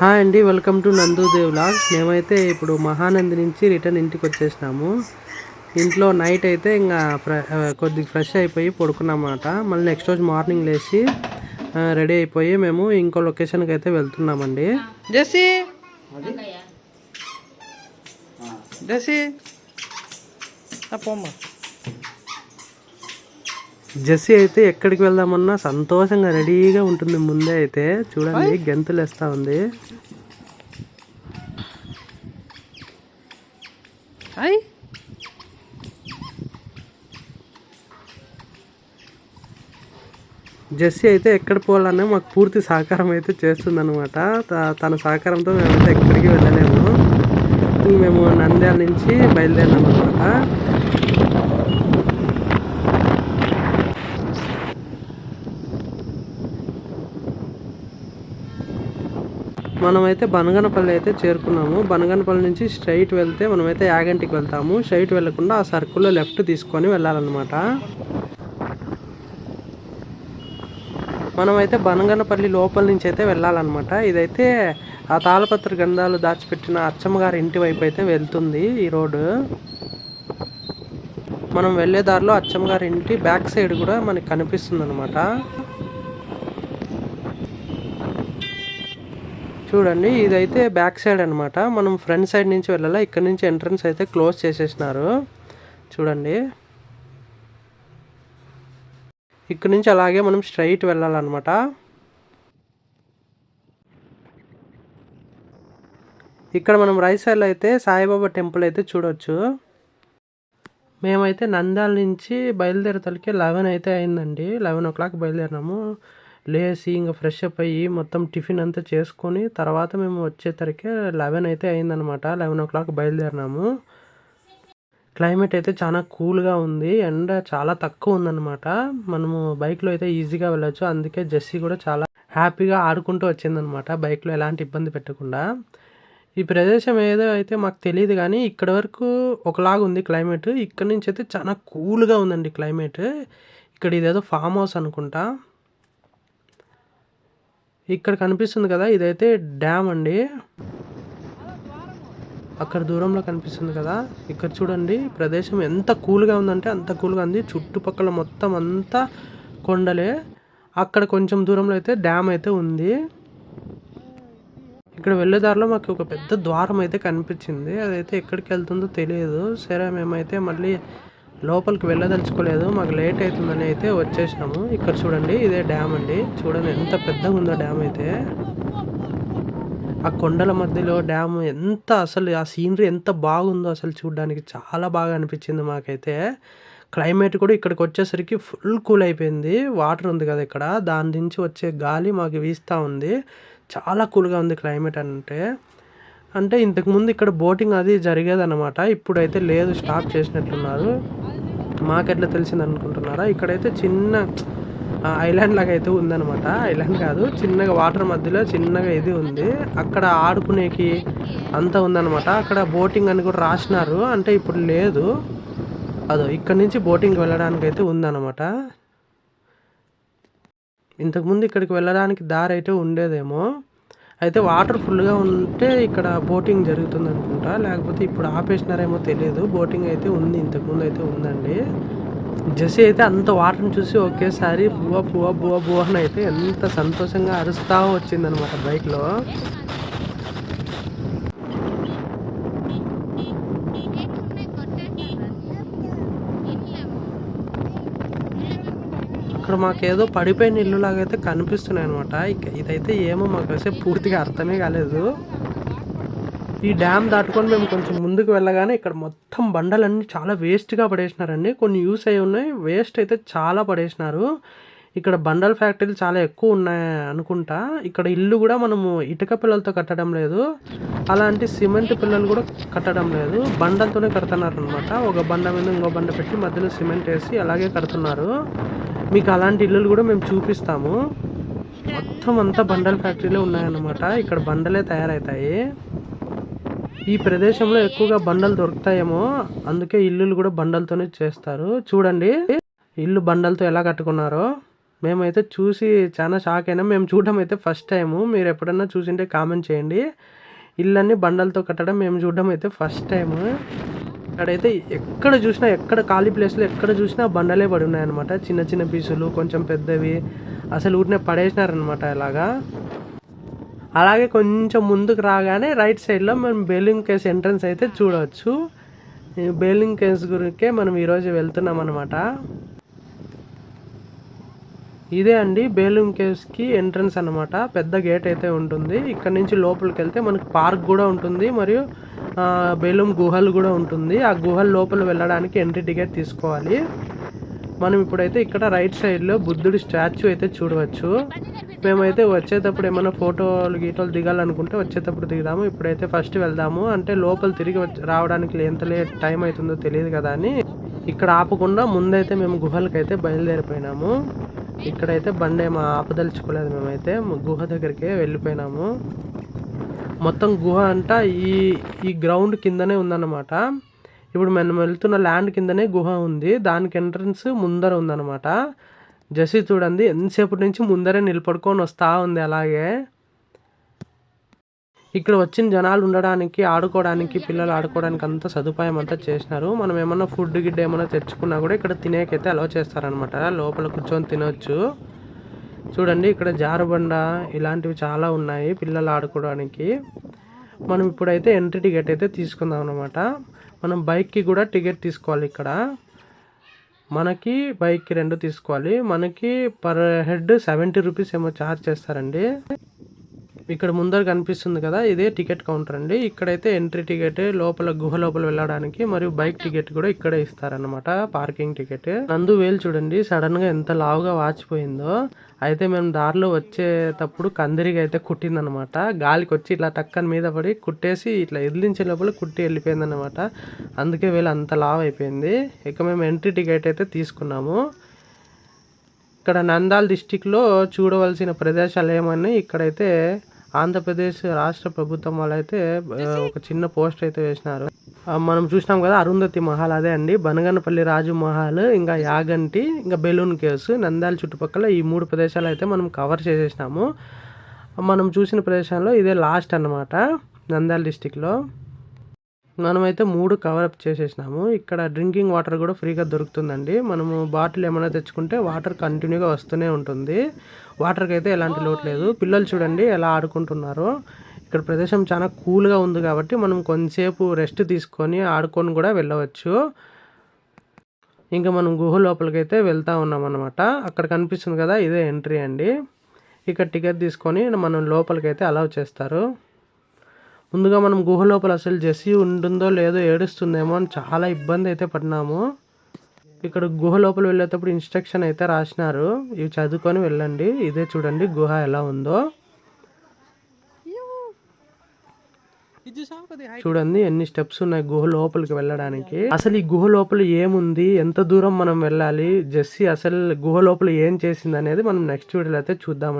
Hi అండి welcome to నందుదేవ్ vlogs మేమైతే ఇప్పుడు మహానంది నుంచి రిటర్న్ ఇంటికి వచ్చేసినాము. ఇంట్లో నైట్ అయితే ఇంకా కొద్దిగా ఫ్రెష్ అయిపోయి పడుకున్నమాట మళ్ళీ నెక్స్ట్ రోజు మార్నింగ్ లేచి రెడీ అయిపోయి మేము ఇంకో లొకేషన్కి అయితే వెళ్తున్నామండి. జెస్సీ! జెస్సీ! పోమ్మా. జెస్సీ అయితే ఎక్కడికి వెళ్దామన్నా సంతోషంగా రెడీగా ఉంటుంది ముందే అయితే. చూడండి గెంతులు వేస్తా ఉంది. జెస్సీ అయితే ఎక్కడ పోవాలన్నా మాకు పూర్తి సహకారం అయితే చేస్తుందన్నమాట. త- తన సహకారంతో మేమైతే ఎక్కడికి వెళ్ళలేము. మేము నంద్యాల నుంచి బయలుదేరినాం అనమాట మనమైతే బనగనపల్లి అయితే చేరుకున్నాము. బనగనపల్లి నుంచి స్ట్రైట్ వెళ్తే మనమైతే యాగంటికి వెళ్తాము. స్ట్రైట్ వెళ్ళకుండా ఆ సర్కిల్లో లెఫ్ట్ తీసుకొని వెళ్ళాలన్నమాట. మనమైతే బనగనపల్లి లోపల నుంచి అయితే వెళ్ళాలన్నమాట. ఇదైతే ఆ తాళపత్ర గంధాలు దాచిపెట్టిన అచ్చమ్మ గారి ఇంటి వైపు అయితే వెళ్తుంది ఈ రోడ్డు. మనం వెళ్ళే దారిలో అచ్చమ్మ గారి ఇంటి బ్యాక్ సైడ్ కూడా మనకి కనిపిస్తుంది అనమాట చూడండి ఇదైతే బ్యాక్ సైడ్ అనమాట మనం ఫ్రంట్ సైడ్ నుంచి వెళ్ళాలా? ఇక్కడ నుంచి ఎంట్రన్స్ అయితే క్లోజ్ చేసేసినారు. చూడండి. ఇక్కడ నుంచి అలాగే మనం స్ట్రైట్ వెళ్ళాలన్నమాట. ఇక్కడ మనం రైట్ సైడ్లో అయితే సాయిబాబా టెంపుల్ అయితే చూడొచ్చు. మేమైతే నంద్యాల నుంచి బయలుదేరతలకి లెవెన్ అయితే అయిందండి. లెవెన్ ఓ క్లాక్ బయలుదేరినాము. లేచి ఇంకా ఫ్రెష్ అప్ అయ్యి మొత్తం టిఫిన్ అంతా చేసుకొని తర్వాత మేము వచ్చేసరికి లెవెన్ అయితే అయిందనమాట లెవెన్ ఓ క్లాక్ బయలుదేరినాము. క్లైమేట్ అయితే చాలా కూల్గా ఉంది. ఎండ చాలా తక్కువ ఉందన్నమాట. మనము బైక్లో అయితే ఈజీగా వెళ్ళొచ్చు. అందుకే జెస్సీ కూడా చాలా హ్యాపీగా ఆడుకుంటూ వచ్చిందనమాట బైక్లో ఎలాంటి ఇబ్బంది పెట్టకుండా. ఈ ప్రదేశం ఏదో అయితే మాకు తెలియదు కానీ ఇక్కడ వరకు ఒకలాగా ఉంది క్లైమేట్ ఇక్కడ నుంచి అయితే చాలా కూల్గా ఉందండి క్లైమేట్ ఇక్కడ ఇదేదో ఫామ్ హౌస్ అనుకుంటా. ఇక్కడ కనిపిస్తుంది కదా ఇదైతే డ్యామ్ అండి. అక్కడ దూరంలో కనిపిస్తుంది కదా ఇక్కడ చూడండి ప్రదేశం ఎంత కూల్గా ఉందంటే అంత కూల్గా ఉంది. చుట్టుపక్కల మొత్తం అంతా కొండలే. అక్కడ కొంచెం దూరంలో అయితే డ్యామ్ అయితే ఉంది. ఇక్కడ వెళ్ళే దారిలో మాకు ఒక పెద్ద ద్వారం అయితే కనిపించింది. అదైతే ఎక్కడికి వెళ్తుందో తెలియదు. సరే మేమైతే మళ్ళీ లోపలికి వెళ్ళదలుచుకోలేదు. మాకు లేట్ అవుతుందని అయితే వచ్చేసినాము. ఇక్కడ చూడండి ఇదే డ్యామ్ అండి. చూడండి ఎంత పెద్దగా ఉందో డ్యామ్ అయితే. ఆ కొండల మధ్యలో డ్యామ్ ఎంత అసలు ఆ సీనరీ ఎంత బాగుందో అసలు చూడడానికి చాలా బాగా అనిపించింది మాకైతే. క్లైమేట్ కూడా ఇక్కడికి వచ్చేసరికి ఫుల్ కూల్ అయిపోయింది. వాటర్ ఉంది కదా ఇక్కడ. దాని నుంచి వచ్చే గాలి మాకు వీస్తూ ఉంది. చాలా కూల్గా ఉంది క్లైమేట్ అంటే. అంటే ఇంతకుముందు ఇక్కడ బోటింగ్ అది జరిగేదన్నమాట. ఇప్పుడైతే లేదు స్టాప్ చేసినట్లున్నారు మాకెట్లా తెలిసింది అనుకుంటున్నారా? ఇక్కడైతే చిన్న ఐలాండ్ లాగా అయితే ఉందన్నమాట. ఐలాండ్ కాదు చిన్నగా వాటర్ మధ్యలో చిన్నగా ఇది ఉంది. అక్కడ ఆడుకునేకి అంతా ఉందనమాట అక్కడ బోటింగ్ అని కూడా రాసినారు. అంటే ఇప్పుడు లేదు. అదో ఇక్కడ నుంచి బోటింగ్ వెళ్ళడానికి అయితే ఉందన్నమాట ఇంతకుముందు ఇక్కడికి వెళ్ళడానికి దారి అయితే ఉండేదేమో. అయితే వాటర్ ఫుల్గా ఉంటే ఇక్కడ బోటింగ్ జరుగుతుంది అనుకుంటా లేకపోతే ఇప్పుడు ఆపేసినారేమో తెలియదు బోటింగ్ అయితే ఉంది ఇంతకుముందు అయితే ఉందండి. జెస్సీ అయితే అంత వాటర్ని చూసి ఒకేసారి బువ బువ బువ బువ అని అయితే ఎంత సంతోషంగా అరుస్తా వచ్చిందనమాట బైక్లో. అక్కడ మాకేదో పడిపోయిన ఇల్లు లాగా అయితే కనిపిస్తున్నాయి అనమాట ఇదైతే ఏమో మాకు అయితే పూర్తిగా అర్థమే కాలేదు. ఈ డ్యామ్ దాటుకొని మేము కొంచెం ముందుకు వెళ్ళగానే ఇక్కడ మొత్తం బండలన్నీ చాలా వేస్ట్గా పడేసినారండి. కొన్ని యూస్ అయి ఉన్నాయి వేస్ట్ అయితే చాలా పడేసినారు. ఇక్కడ బండల ఫ్యాక్టరీలు చాలా ఎక్కువ ఉన్నాయి అనుకుంటా. ఇక్కడ ఇల్లు కూడా మనము ఇటుక పిల్లలతో కట్టడం లేదు. అలాంటి సిమెంట్ పిల్లలు కూడా కట్టడం లేదు. బండలతోనే కడుతున్నారు అనమాట ఒక బండ మీద ఇంకో బండ పెట్టి మధ్యలో సిమెంట్ వేసి అలాగే కడుతున్నారు. మీకు అలాంటి ఇల్లులు కూడా మేము చూపిస్తాము. మొత్తం అంతా బండల ఫ్యాక్టరీలో ఉన్నాయన్నమాట. ఇక్కడ బండలే తయారవుతాయి ఈ ప్రదేశంలో ఎక్కువగా బండలు దొరుకుతాయేమో. అందుకే ఇల్లులు కూడా బండలతోనే చేస్తారు. చూడండి ఇల్లు బండలతో ఎలా కట్టుకున్నారో. మేమైతే చూసి చాలా షాక్ అయినాం. మేము చూడడం అయితే ఫస్ట్ టైము. మీరు ఎప్పుడన్నా చూసింటే కామెంట్ చేయండి. ఇల్లన్నీ బండలతో కట్టడం మేము చూడడం అయితే ఫస్ట్ టైము. అక్కడైతే ఎక్కడ చూసినా ఎక్కడ ఖాళీ ప్లేస్లో ఎక్కడ చూసినా బండలే పడి ఉన్నాయన్నమాట చిన్న చిన్న పీసులు కొంచెం పెద్దవి. అసలు ఊరినే పడేసినారనమాట ఇలాగా అలాగే కొంచెం ముందుకు రాగానే రైట్ సైడ్లో మనం బెలూన్ కేస్ ఎంట్రన్స్ అయితే చూడవచ్చు ఈ కేస్ గురికే మనం ఈరోజు వెళ్తున్నాం అనమాట ఇదే అండి బేలూమ్ కేవ్స్కి ఎంట్రన్స్ అన్నమాట. పెద్ద గేట్ అయితే ఉంటుంది. ఇక్కడ నుంచి లోపలికి వెళ్తే మనకు పార్క్ కూడా ఉంటుంది మరియు బేలూమ్ గుహలు కూడా ఉంటుంది. ఆ గుహల లోపల వెళ్ళడానికి ఎంట్రీ టికెట్ తీసుకోవాలి. మనం ఇప్పుడైతే ఇక్కడ రైట్ సైడ్లో బుద్ధుడి స్టాచ్యూ అయితే చూడవచ్చు. మేమైతే వచ్చేటప్పుడు ఏమైనా ఫోటోలు గీటోలు దిగాలనుకుంటే వచ్చేటప్పుడు దిగుదాము. ఇప్పుడైతే ఫస్ట్ వెళ్దాము. అంటే లోపల తిరిగి వచ్చి- రావడానికి ఎంత లేట్ టైం అవుతుందో తెలియదు కదా అని. ఇక్కడ ఆపకుండా ముందైతే మేము గుహలకైతే బయలుదేరిపోయినాము. ఇక్కడైతే బండి ఏమో ఆపదలుచుకోలేదు మేమైతే. గుహ దగ్గరికి వెళ్ళిపోయినాము. మొత్తం గుహ అంట ఈ ఈ గ్రౌండ్ కిందనే ఉందన్నమాట. ఇప్పుడు మనం వెళ్తున్న ల్యాండ్ కిందనే గుహ ఉంది. దానికి ఎంట్రన్స్ ముందర ఉందన్నమాట. జసి చూడండి ఎంతసేపటి నుంచి ముందరే నిలబడుకొని వస్తూ ఉంది అలాగే. ఇక్కడ వచ్చిన జనాలు ఉండడానికి ఆడుకోవడానికి పిల్లలు ఆడుకోవడానికి అంతా సదుపాయం అంతా చేసినారు. మనం ఏమన్నా ఫుడ్ గిడ్డ ఏమన్నా తెచ్చుకున్నా కూడా ఇక్కడ తినేకైతే అలౌ చేస్తారనమాట లోపల కూర్చొని తినొచ్చు. చూడండి ఇక్కడ జారుబండ ఇలాంటివి చాలా ఉన్నాయి పిల్లలు ఆడుకోవడానికి. మనం ఇప్పుడైతే ఎంట్రీ టికెట్ అయితే తీసుకుందాం అనమాట మనం బైక్కి కూడా టికెట్ తీసుకోవాలి ఇక్కడ. మనకి బైక్కి రెండు తీసుకోవాలి. మనకి పర్ హెడ్ సెవెంటీ రూపీస్ ఏమో ఛార్జ్ చేస్తారండి. ఇక్కడ ముందర కనిపిస్తుంది కదా ఇదే టికెట్ కౌంటర్ అండి. ఇక్కడైతే ఎంట్రీ టికెట్ లోపల గుహ లోపల వెళ్ళడానికి మరియు బైక్ టికెట్ కూడా ఇక్కడే ఇస్తారనమాట పార్కింగ్ టికెట్. నందు వేలు చూడండి సడన్గా ఎంత లావుగా వాచిపోయిందో అయితే మేము దారిలో వచ్చేటప్పుడు కందిరిగా అయితే కుట్టిందనమాట గాలికి వచ్చి ఇట్లా టక్కన మీద పడి కుట్టేసి ఇట్లా ఎదిలించే లోపల కుట్టి వెళ్ళిపోయిందనమాట అందుకే వీళ్ళు అంత లావ్ అయిపోయింది ఇక మేము ఎంట్రీ టికెట్ అయితే తీసుకున్నాము. ఇక్కడ నందాల్ డిస్టిక్లో చూడవలసిన ప్రదేశాలు ఏమని ఇక్కడైతే ఆంధ్రప్రదేశ్ రాష్ట్ర ప్రభుత్వం వాళ్ళైతే అయితే ఒక చిన్న పోస్ట్ అయితే వేసినారు. మనం చూసినాం కదా అరుంధతి మహల్ అదే అండి. బనగనపల్లి రాజు మహల్ ఇంకా యాగంటి ఇంకా బెలూన్ కేవ్స్ నంద్యాల చుట్టుపక్కల ఈ మూడు ప్రదేశాలు అయితే మనం కవర్ చేసేసినాము. మనం చూసిన ప్రదేశాల్లో ఇదే లాస్ట్ అన్నమాట నంద్యాల డిస్టిక్లో మనమైతే మూడు కవర్ అప్ చేసేసినాము. ఇక్కడ డ్రింకింగ్ వాటర్ కూడా ఫ్రీగా దొరుకుతుందండి. మనము బాటిల్ ఏమైనా తెచ్చుకుంటే వాటర్ కంటిన్యూగా వస్తూనే ఉంటుంది. వాటర్కి అయితే ఎలాంటి లోటు లేదు. పిల్లలు చూడండి ఎలా ఆడుకుంటున్నారు. ఇక్కడ ప్రదేశం చాలా కూల్గా ఉంది కాబట్టి మనం కొంతసేపు రెస్ట్ తీసుకొని ఆడుకొని కూడా వెళ్ళవచ్చు. ఇంకా మనం గుహ లోపలికైతే వెళ్తూ వెళ్తా ఉన్నాం అనమాట అక్కడ కనిపిస్తుంది కదా ఇదే ఎంట్రీ అండి. ఇక్కడ టికెట్ తీసుకొని మనం లోపలికి అయితే అలౌ చేస్తారు. ముందుగా మనం గుహ లోపల అసలు జెస్సీ ఉంటుందో లేదో ఏడుస్తుందేమో అని చాలా ఇబ్బంది అయితే పడినాము. ఇక్కడ గుహ లోపల వెళ్ళేటప్పుడు ఇన్స్ట్రక్షన్ అయితే రాసినారు. ఇవి చదువుకొని వెళ్ళండి. ఇదే చూడండి గుహ ఎలా ఉందో. చూడండి ఎన్ని స్టెప్స్ ఉన్నాయి గుహ లోపలికి వెళ్ళడానికి. అసలు ఈ గుహ లోపల ఏముంది? ఎంత దూరం మనం వెళ్ళాలి? జెస్సీ అసలు గుహ లోపల ఏం చేసింది అనేది మనం నెక్స్ట్ వీడియోలో అయితే చూద్దామని